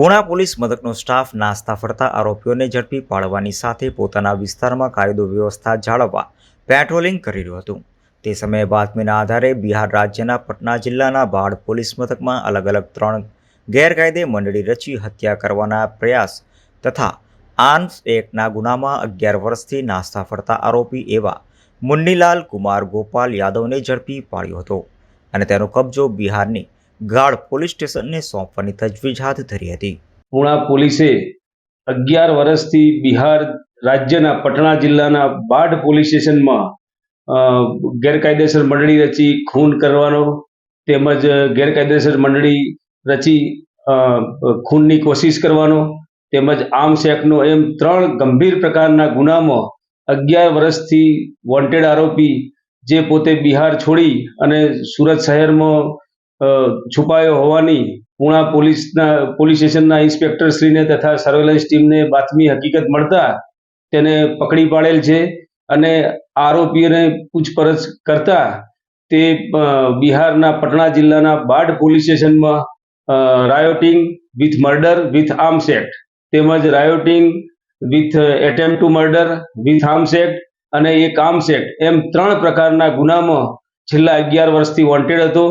Puna police મથકનો staff નાસ્તા ફરતા આરોપીઓને ઝડપી પાડવાની સાથે પોતાના વિસ્તારમાં કાયદો વ્યવસ્થા જાળવવા પેટ્રોલિંગ કરી રહ્યું હતું. તે સમયે બાતમીના આધારે બિહાર રાજ્યના પટના જિલ્લાના બાળ પોલીસ મથકમાં અલગ અલગ ત્રણ ગેરકાયદે મંડળી રચી હત્યા કરવાના પ્રયાસ તથા આર્મ્સ એક્ટના ગુનામાં અગિયાર વર્ષથી નાસ્તા ફરતા આરોપી એવા મુન્નીલાલ કુમાર ગોપાલ યાદવને ઝડપી પાડ્યો હતો અને તેનો કબજો બિહારની ગાઢ પોલીસ સ્ટેશનને સોંપવાની તજવીજ હાથ ધરી હતી. પૂણા પોલીસે અગિયાર વર્ષથી બિહાર રાજ્યના પટણા જિલ્લાના બાઢ પોલીસ સ્ટેશનમાં ગેરકાયદેસર મંડળી રચી ખૂન કરવાનો તેમજ ગેરકાયદેસર મંડળી રચી ખૂનની કોશિશ કરવાનો તેમજ આર્મ્સ એક્ટનો એમ ત્રણ ગંભીર પ્રકારના ગુનામાં અગિયાર વર્ષથી વોન્ટેડ આરોપી જે પોતે બિહાર છોડી અને સુરત શહેરમાં છુપાયો હોવાની પૂણા પોલીસના, પોલીસ સ્ટેશનના ઇન્સ્પેક્ટરશ્રીને તથા સર્વેલન્સ ટીમને બાતમી હકીકત મળતા તેને પકડી પાડેલ છે અને આરોપીઓને પૂછપરછ કરતા તે બિહારના પટણા જિલ્લાના બાઢ પોલીસ સ્ટેશનમાં rioting with murder with arms act તેમજ rioting with attempt to murder with arms act અને એક આર્મ્સ એક્ટ એમ ત્રણ પ્રકારના ગુનામાં છેલ્લા અગિયાર વર્ષથી વોન્ટેડ હતો.